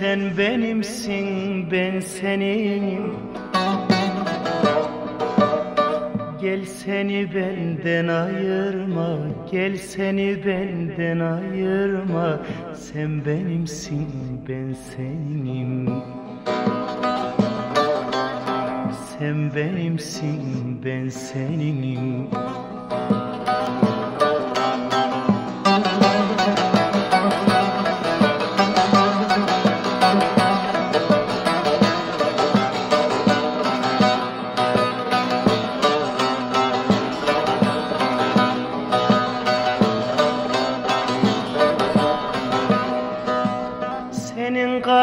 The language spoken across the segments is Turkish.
Sen benimsin ben seninim Gel seni benden ayırma Gel seni benden ayırma. Sen benimsin ben senim. Sen benimsin ben seninim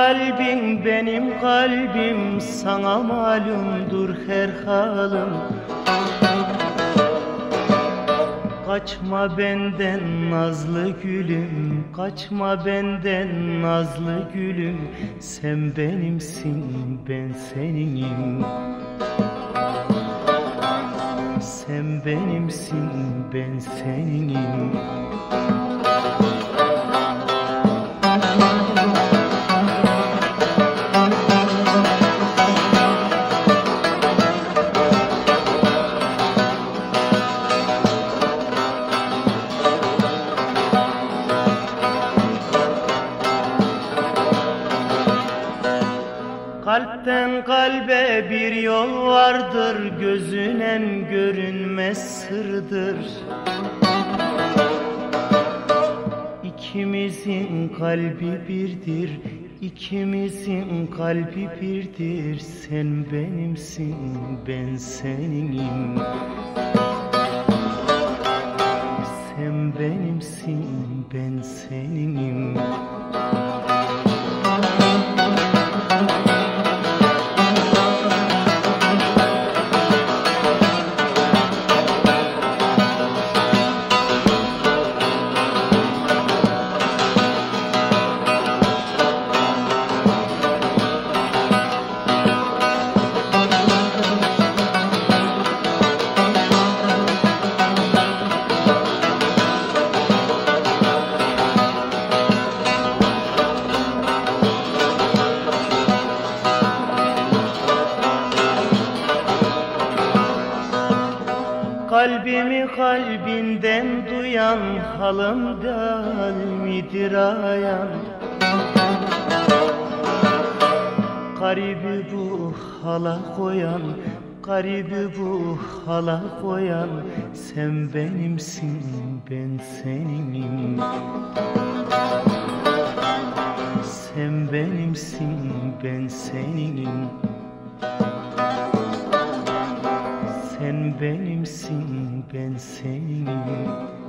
Kalbin benim kalbim sana malumdur her halim Kaçma benden nazlı gülüm Kaçma benden nazlı gülüm. Sen benimsin ben seninim. Sen benimsin ben seninim Kalpten kalbe bir yol vardır Gözünen görünmez sırdır. İkimizin kalbi birdir İkimizin kalbi birdir. Sen benimsin ben seninim Kalbimi kalbinden duyan halımdan midir ayan. Garibi bu hala koyan Garibi bu hala koyan. Sen benimsin ben seninim. Sen benimsin ben seninim ben seninim